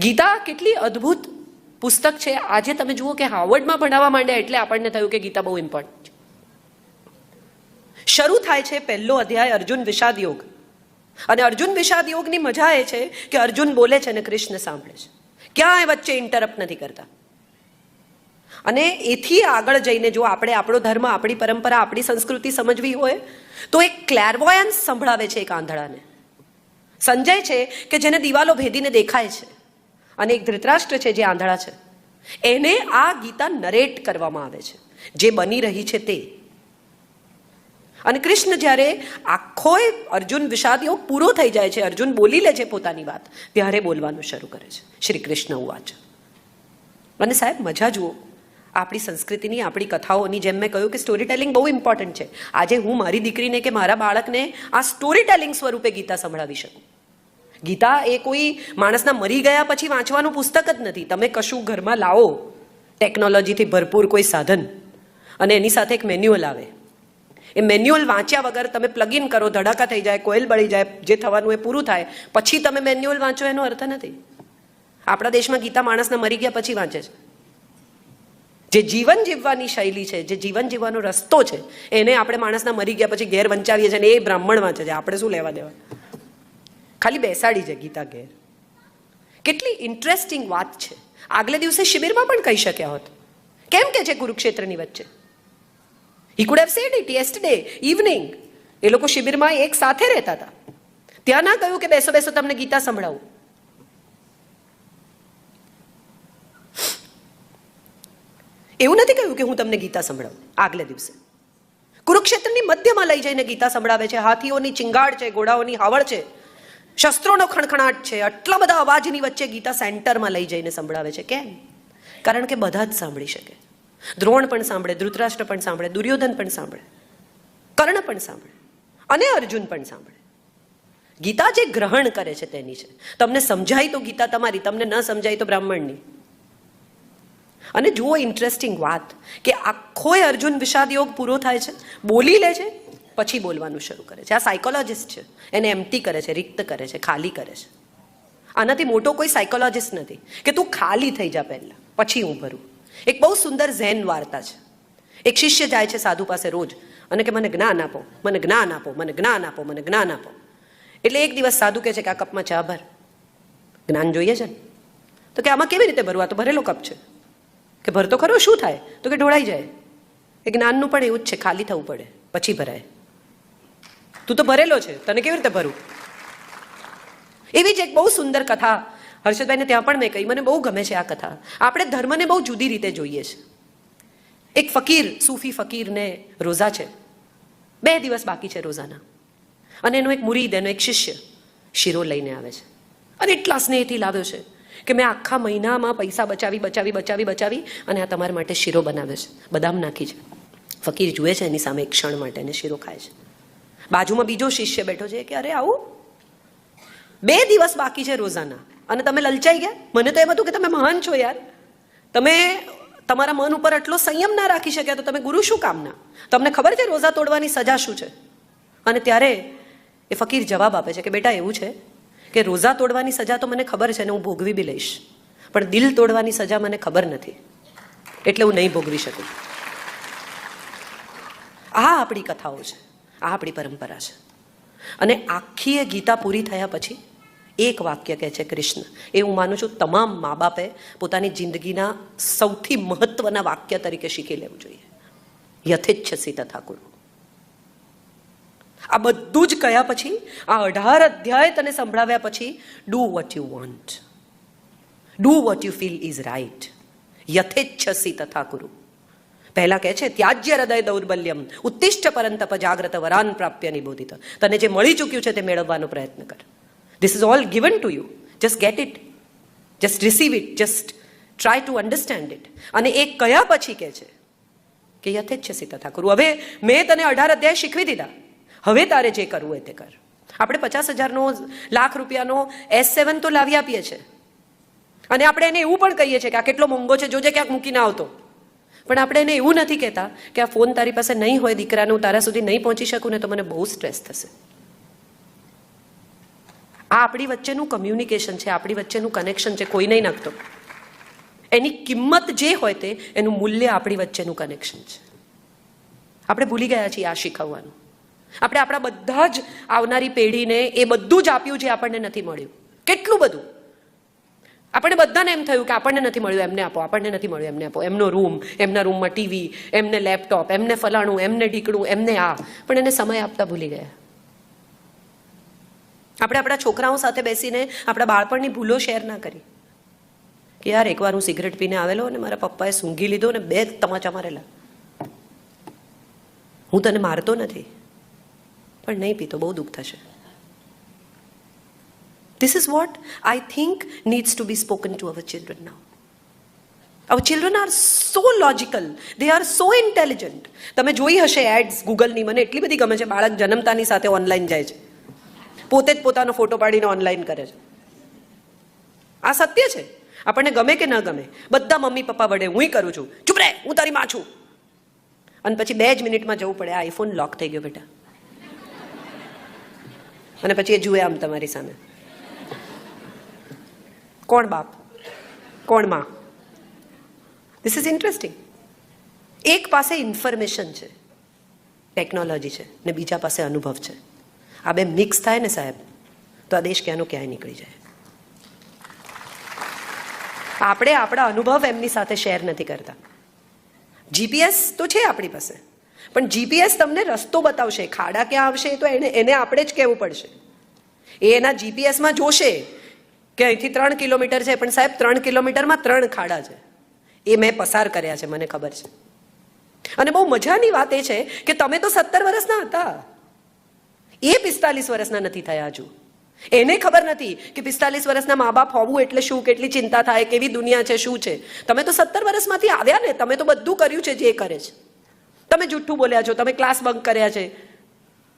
ગીતા કેટલી અદ્ભુત પુસ્તક છે. આજે તમે જુઓ કે હાર્વર્ડમાં ભણાવવા માંડ્યા એટલે આપણને થયું કે ગીતા બહુ ઇમ્પોર્ટન્ટ છે. શરૂ થાય છે પહેલો અધ્યાય અર્જુન વિષાદ યોગ અને અર્જુન વિષાદ યોગની મજા એ છે કે અર્જુન બોલે છે અને કૃષ્ણ સાંભળે છે. ક્યાંય વચ્ચે ઇન્ટરપ્ટ નથી કરતા. અને એથી આગળ જઈને જો આપણે આપણો ધર્મ, આપણી પરંપરા, આપણી સંસ્કૃતિ સમજવી હોય, તો એક ક્લેરવોયન્સ સંભળાવે છે એક આંધળાને. સંજય છે કે જેને દિવાલો ભેદીને દેખાય છે. અને એક ધૃતરાષ્ટ્ર છે જે આંધળા છે. એને આ ગીતા નરેટ કરવામાં આવે છે. જે બની રહી છે તે. અને કૃષ્ણ જ્યારે આખો અર્જુન વિષાદ યોગ પૂરો થઈ જાય છે, અર્જુન બોલી લે છે પોતાની વાત, ત્યારે બોલવાનું શરૂ કરે છે. શ્રી કૃષ્ણ ઉવાચ અને સાહેબ, મજા જુઓ. આપણી સંસ્કૃતિની, આપણી કથાઓની જેમ મેં કહ્યું કે સ્ટોરી ટેલિંગ બહુ ઇમ્પોર્ટન્ટ છે. આજે હું મારી દીકરીને કે મારા બાળકને આ સ્ટોરી ટેલિંગ સ્વરૂપે ગીતા સંભળાવી શકું. ગીતા એ કોઈ માણસના મરી ગયા પછી વાંચવાનું પુસ્તક જ નથી. તમે કશું ઘરમાં લાવો. ટેકનોલોજીથી ભરપૂર કોઈ સાધન. અને એની સાથે એક મેન્યુઅલ આવે. એ મેન્યુઅલ વાંચ્યા વગર તમે પ્લગ ઇન કરો, ધડાકા થઈ જાય, કોયલ બળી જાય, જે થવાનું એ પૂરું થાય. પછી તમે મેન્યુઅલ વાંચો, એનો અર્થ નથી. આપણા દેશમાં ગીતા માણસના મરી ગયા પછી વાંચે છે. જે જીવન જીવવાની શૈલી છે, જે જીવન જીવવાનો રસ્તો છે, એને આપણે માણસના મરી ગયા પછી ઘેર વંચાવીએ છીએ અને એ બ્રાહ્મણ વાંચે છે. આપણે શું લેવા દેવા? ખાલી બેસાડી છે ગીતા ઘેર. કેટલી ઇન્ટરેસ્ટિંગ વાત છે. આગલે દિવસે શિબિરમાં પણ કહી શક્યા હોત. કેમ કે છે કુરુક્ષેત્રની વચ્ચે. He could have said it yesterday evening એ લોકો શિબિરમાં એક સાથે રહેતા હતા. ત્યાં ના કહ્યું કે બેસો બેસો, તમને ગીતા સંભળાવું. એવું નથી કહ્યું કે હું તમને ગીતા સંભળાવું આગલે દિવસે. કુરુક્ષેત્રની મધ્યમાં લઈ જઈને ગીતા સંભળાવે છે. હાથીઓની ચિંગાડ છે, ઘોડાઓની હાવળ છે. શસ્ત્રોનો ખણખણાટ છે. આટલા બધા અવાજની વચ્ચે ગીતા સેન્ટરમાં લઈ જઈને સંભળાવે છે કેમ? કારણ કે બધા જ સાંભળી શકે. દ્રોણ પણ સાંભળે, ધૃતરાષ્ટ્ર પણ સાંભળે, દુર્યોધન પણ સાંભળે, કર્ણ પણ સાંભળે અને અર્જુન પણ સાંભળે. ગીતા જે ગ્રહણ કરે છે તેની છે. તમને સમજાય તો ગીતા તમારી, તમને ન સમજાય તો બ્રાહ્મણની. અને જુઓ ઇન્ટરેસ્ટિંગ વાત કે આખો અર્જુન વિષાદ યોગ પૂરો થાય છે. બોલી લે છે પછી બોલવાનું શરૂ કરે છે. આ સાયકોલોજિસ્ટ છે. એને એમટી કરે છે, રિક્ત કરે છે, ખાલી કરે છે. આનાથી મોટો કોઈ સાયકોલોજિસ્ટ નથી કે તું ખાલી થઈ જા પહેલાં, પછી હું ભરું. એક બહુ સુંદર ઝેન વાર્તા છે. એક શિષ્ય જાય છે સાધુ પાસે રોજ, અને કે મને જ્ઞાન આપો, મને જ્ઞાન આપો, મને જ્ઞાન આપો, મને જ્ઞાન આપો. એટલે એક દિવસ સાધુ કહે છે કે આ કપમાં ચા ભર. જ્ઞાન જોઈએ છે ને? તો કે આમાં કેવી રીતે ભરવું? આ તો ભરેલો કપ છે. કે ભરતો ખરો? શું થાય? તો કે ઢોળાઈ જાય. એ જ્ઞાનનું પણ એવું જ છે, ખાલી થવું પડે, પછી ભરાય. તું તો ભરેલો છે. તને કેવી રીતે ભરું? એવી જ એક બહુ સુંદર કથા હર્ષદભાઈને ત્યાં પણ મેં કહી. મને બહુ ગમે છે આ કથા. આપણે ધર્મને બહુ જુદી રીતે જોઈએ છે. એક ફકીર, સૂફી ફકીરને રોઝા છે. બે દિવસ બાકી છે રોઝાના. અને એનો એક મુરીદ, એનો એક શિષ્ય શીરો લઈને આવે છે. અને એટલા સ્નેહથી લાવ્યો છે કે મેં આખા મહિનામાં પૈસા બચાવી બચાવી બચાવી બચાવી અને આ તમારા માટે શીરો બનાવ્યો છે. બદામ નાખી છે. ફકીર જુએ છે એની સામે એક ક્ષણ માટે અને શીરો ખાય છે. બાજુમાં બીજો શિષ્ય બેઠો છે કે અરે આવું? બે દિવસ બાકી છે રોઝાના. અને તમે લલચાઈ ગયા? મને તો એમ હતું કે તમે મહાન છો યાર. તમે તમારા મન ઉપર આટલો સંયમ ના રાખી શક્યા તો તમે ગુરુ શું કામના? તમને ખબર છે રોઝા તોડવાની સજા શું છે? અને ત્યારે એ ફકીર જવાબ આપે છે કે બેટા એવું છે કે રોઝા તોડવાની સજા તો મને ખબર છે ને હું ભોગવી બી લઈશ. પણ દિલ તોડવાની સજા મને ખબર નથી. એટલે હું નહીં ભોગવી શકું. આ આપણી કથાઓ છે. આ આપણી પરંપરા છે. અને આખી એ ગીતા પૂરી થયા પછી એક વાક્ય કહે છે કૃષ્ણ. એ હું માનું છું તમામ મા બાપે પોતાની જિંદગીના સૌથી મહત્વના વાક્ય તરીકે શીખી લેવું જોઈએ. યથેચ્છસી તથા કુરુ આ બધું જ કયા પછી? આ અઢાર અધ્યાય તને સંભળાવ્યા પછી do what you want. Do what you feel is right. યથેચ્છસી તથા કુરુ પહેલા કહે છે, ત્યાજ્ય હૃદય દૌર્બલ્યમ ઉત્તિષ્ઠ પરંતપ જાગ્રત વરાન પ્રાપ્ય નિબોધિત. તને જે મળી ચૂક્યું છે તે મેળવવાનો પ્રયત્ન કર. This is all given to you just get it just receive it just try to understand it અને એ કયા પછી કહે છે? કે યથેચ્છસી તથા કરું. હવે મેં તને અઢાર અધ્યાય શીખવી દીધા. હવે તારે જે કરવું હોય તે કર. આપણે પચાસ હજારનો લાખ રૂપિયાનો એસ સેવન તો લાવી આપીએ છીએ અને આપણે એને એવું પણ કહીએ છીએ કે આ કેટલો મોંઘો છે, જોજે ક્યાંક મૂકીને આવતો. પણ આપણે એને એવું નથી કહેતા કે આ ફોન તારી પાસે નહીં હોય, દીકરાનું તારા સુધી નહીં પહોંચી શકું ને તો મને બહુ સ્ટ્રેસ થશે. આ આપણી વચ્ચેનું કમ્યુનિકેશન છે, આપણી વચ્ચેનું કનેક્શન છે, કોઈ નહીં નાખતો. એની કિંમત જે હોય તે, એનું મૂલ્ય આપણી વચ્ચેનું કનેક્શન છે. આપણે ભૂલી ગયા છીએ આ શીખવવાનું. આપણે આપણા બધા જ આવનારી પેઢીને એ બધું જ આપ્યું જે આપણને નથી મળ્યું. કેટલું બધું? આપણને બધાને એમ થયું કે આપણને નથી મળ્યું, એમને આપો, આપણને નથી મળ્યું, એમને આપો. એમનો રૂમ, એમના રૂમમાં ટીવી એમને લેપટોપ, એમને ફલાણું, એમને ઢીકણું એમને આ. પણ એને સમય આપતા ભૂલી ગયા. આપણે આપણા છોકરાઓ સાથે બેસીને આપણા બાળપણની ભૂલો શેર ના કરી. કે યાર, એકવાર હું સિગરેટ પીને આવેલો અને મારા પપ્પાએ સૂંઘી લીધો અને બે તમાચા મારેલા. હું તને મારતો નથી, પણ નહીં પીતો, બહુ દુઃખ થશે. This is what I think needs to be spoken to our children now. Our children are so logical. They are so intelligent. તમે જોઈ હશે એડ્સ ગૂગલની મને એટલી બધી ગમે છે. બાળક જન્મતાની સાથે ઓનલાઈન જાય છે. પોતે જ પોતાનો ફોટો પાડીને ઓનલાઈન કરે છે. આ સત્ય છે. આપણને ગમે કે ન ગમે, બધા મમ્મી પપ્પા વડે હુંય કરું છું. ચૂપ રે, હું તારી માં છું. અને પછી બે જ મિનિટમાં જવું પડે. આઈફોન લોક થઈ ગયો બેટા. અને પછી એ જુએ આમ તમારી સામે. કોણ બાપ? કોણમાં? ધીસ ઇઝ ઇન્ટરેસ્ટિંગ એક પાસે ઇન્ફોર્મેશન છે ટેકનોલોજી છે, ને બીજા પાસે અનુભવ છે. આ બે મિક્સ થાય ને સાહેબ, તો આ દેશ ક્યાંનો ક્યાંય નીકળી જાય. આપણે આપણા અનુભવ એમની સાથે શેર નથી કરતા. જીપીએસ તો છે આપણી પાસે, પણ જીપીએસ તમને રસ્તો બતાવશે, ખાડા ક્યાં આવશે તો એને એને આપણે જ કહેવું પડશે. એ એના જીપીએસમાં જોશે કે અહીંથી ત્રણ કિલોમીટર છે, પણ સાહેબ, ત્રણ કિલોમીટરમાં ત્રણ ખાડા છે. એ મેં પસાર કર્યા છે, મને ખબર છે. અને બહુ મજાની વાત એ છે કે તમે તો સત્તર વર્ષના હતા. એ પિસ્તાલીસ વર્ષના નથી થયા હજુ. એને ખબર નથી કે પિસ્તાલીસ વર્ષના મા બાપ હોવું એટલે શું, કેટલી ચિંતા થાય, કેવી દુનિયા છે, શું છે. તમે તો સત્તર વર્ષમાંથી આવ્યા ને, તમે તો બધું કર્યું છે જે કરે છે. તમે જુઠ્ઠું બોલ્યા છો, તમે ક્લાસ બંક કર્યા છે.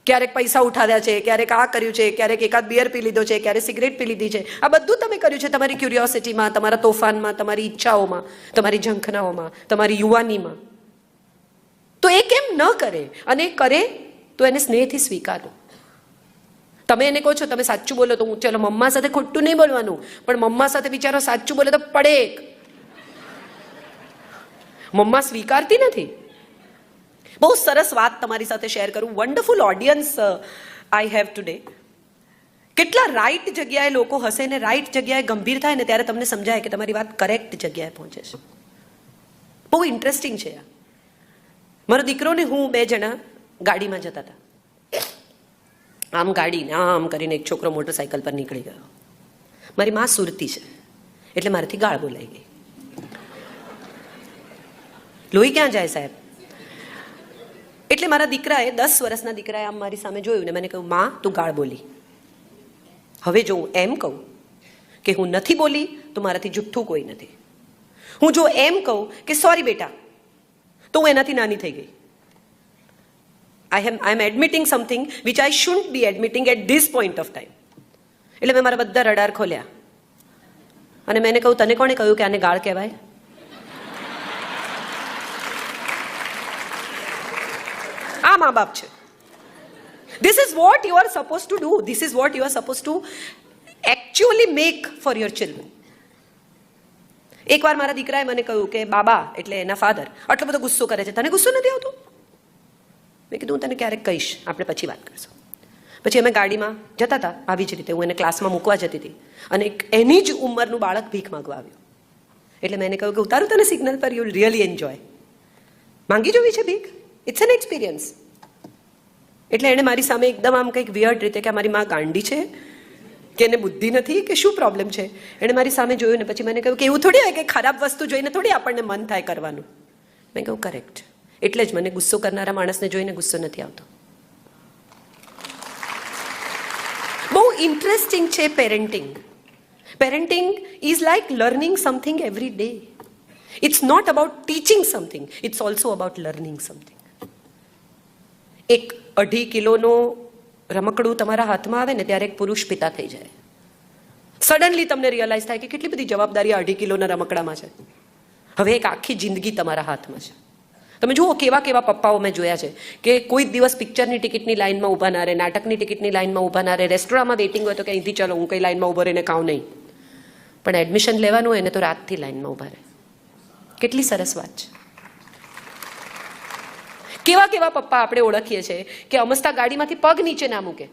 ક્યારેક પૈસા ઉઠાવ્યા છે, ક્યારેક આ કર્યું છે, ક્યારેક એકાદ બિયર પી લીધો છે, ક્યારેક સિગરેટ પી લીધી છે. આ બધું તમે કર્યું છે તમારી ક્યુરિયોસિટીમાં તમારા તોફાનમાં, તમારી ઈચ્છાઓમાં, તમારી ઝંખનાઓમાં, તમારી યુવાનીમાં. તો એ કેમ ન કરે? અને કરે તો એને સ્નેહથી સ્વીકારો. તમે એને કહો છો, તમે સાચું બોલો તો હું, ચલો, મમ્મા સાથે ખોટું નહીં બોલવાનું, પણ મમ્મા સાથે બિચારો સાચું બોલે તો પડે મમ્મા સ્વીકારતી નથી. બહુ સરસ વાત તમારી સાથે શેર કરું. Wonderful audience I have today કેટલા રાઈટ જગ્યાએ લોકો હશે ને રાઈટ જગ્યાએ ગંભીર થાય ને ત્યારે તમને સમજાય કે તમારી વાત કરેક્ટ જગ્યાએ પહોંચે છે. બહુ ઇન્ટરેસ્ટિંગ છે આ. મારો દીકરો ને હું બે જણા ગાડીમાં જતા હતા. આમ ગાડીને આમ કરીને એક છોકરો મોટરસાયકલ પર નીકળી ગયો. મારી માં સુરતી છે, એટલે મારાથી ગાળ બોલાઈ ગઈ. લોહી ક્યાં જાય સાહેબ? એટલે મારા દીકરાએ દસ વર્ષના દીકરાએ આમ મારી સામે જોયું ને, મને કહ્યું, માં, તું ગાળ બોલી. હવે જો હું એમ કહું કે હું નથી બોલી, તો મારાથી જુઠ્ઠું કોઈ નથી. હું જો એમ કહું કે, સોરી બેટા, તો હું એનાથી નાની થઈ ગઈ. I am I am admitting something which I should be admitting at this point of time એટલે મેં મારા બધા રડાર ખોલ્યા. અને મેં કહું, તને કોણે કહ્યું કે આને ગાળ કહેવાય? આ મા બાપ છે. This is what you are suppose to do this is what you are suppose to actually make for your children એકવાર મારા દીકરાએ મને કહ્યું કે, બાબા, એટલે એના ફાધર આટલો બધો ગુસ્સો કરે છે. તને ગુસ્સો નથી આવતો? મેં કીધું, હું તને ક્યારેક કહીશ. આપણે પછી વાત કરશું. પછી અમે ગાડીમાં જતા હતા. આવી જ રીતે હું એને ક્લાસમાં મૂકવા જતી હતી. અને એની જ ઉંમરનું બાળક ભીખ માંગવા આવ્યું. એટલે મેં એને કહ્યું કે, ઉતારું તને સિગ્નલ પર યુ રિયલી એન્જોય માંગી જોવી છે ભીખ? ઇટ્સ એન એક્સપિરિયન્સ એટલે એણે મારી સામે એકદમ આમ કંઈક વિયર્ડ રીતે કે મારી માં ગાંડી છે, કે એને બુદ્ધિ નથી, કે શું પ્રોબ્લેમ છે? એણે મારી સામે જોયું ને પછી મને કહ્યું કે એવું થોડી હોય કે ખરાબ વસ્તુ જોઈને થોડી આપણને મન થાય કરવાનું. મેં કહ્યું કરેક્ટ એટલે જ મને ગુસ્સો કરનારા માણસને જોઈને ગુસ્સો નથી આવતો. બહુ ઇન્ટરેસ્ટિંગ છે parenting parenting is like learning something every day it's not about teaching something it's also about learning something એક અઢી કિલોનું રમકડું તમારા હાથમાં આવે ને ત્યારે એક પુરુષ પિતા થઈ જાય. સડનલી તમને રિયલાઇઝ થાય કે કેટલી બધી જવાબદારી અઢી કિલોના રમકડામાં છે. હવે એક આખી જિંદગી તમારા હાથમાં છે. તમે જુઓ કેવા કેવા પપ્પાઓ મેં જોયા છે કે કોઈ દિવસ પિક્ચરની ટિકિટની લાઇનમાં ઊભા ના રહે, નાટકની ટિકિટની લાઇનમાં ઊભા ના રહે, રેસ્ટોરાંમાં વેઇટિંગ હોય તો કે અહીંથી ચલો, હું કઈ લાઇનમાં ઊભો રહીને ખાઉં નહીં. પણ એડમિશન લેવાનું હોય ને તો રાતથી લાઇનમાં ઊભા રહે. કેટલી સરસ વાત છે. કેવા કેવા પપ્પા આપણે ઓળખીએ છીએ કે અમસ્તા ગાડીમાંથી પગ નીચે ના મૂકે?